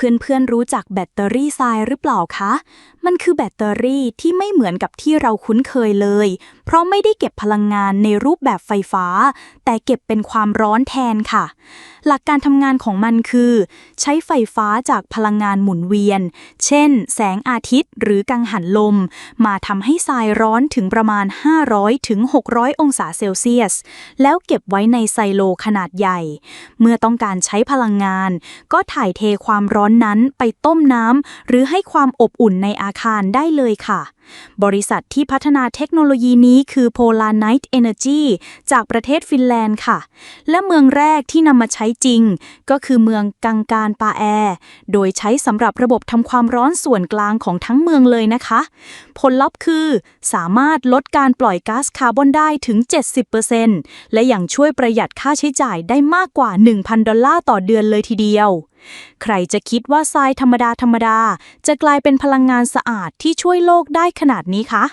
เพื่อนๆรู้จักแบตเตอรี่ทรายหรือเปล่าคะ มันคือแบตเตอรี่ที่ไม่เหมือนกับที่เราคุ้นเคยเลย เพราะไม่ได้เก็บพลังงานในรูปแบบไฟฟ้า แต่เก็บเป็นความร้อนแทนค่ะ หลักการทำงานของมันคือ ใช้ไฟฟ้าจากพลังงานหมุนเวียน เช่น แสงอาทิตย์หรือกังหันลม มาทำให้ทรายร้อนถึงประมาณ 500ถึง600 องศาเซลเซียส แล้วเก็บไว้ในไซโลขนาดใหญ่ เมื่อต้องการใช้พลังงาน ก็ถ่ายเทความร้อนนั้นไปต้มน้ำหรือให้ความอบอุ่นในอาคารได้เลยค่ะ บริษัทที่พัฒนาเทคโนโลยีนี้คือ Polar Night Energy จากประเทศฟินแลนด์ค่ะ และเมืองแรกที่นำมาใช้จริง ก็คือเมืองกังการปาแอ โดยใช้สำหรับระบบทำความร้อนส่วนกลางของทั้งเมืองเลยนะคะ ผลลัพธ์คือ สามารถลดการปล่อยก๊าซคาร์บอนได้ถึง 70%และยังช่วยประหยัดค่าใช้จ่ายได้มากกว่า 1,000 ดอลลาร์ต่อเดือนเลยทีเดียว ใครจะคิดว่าทรายธรรมดาธรรมดา จะกลายเป็นพลังงานสะอาดที่ช่วยโลกได้ขนาดนี้คะ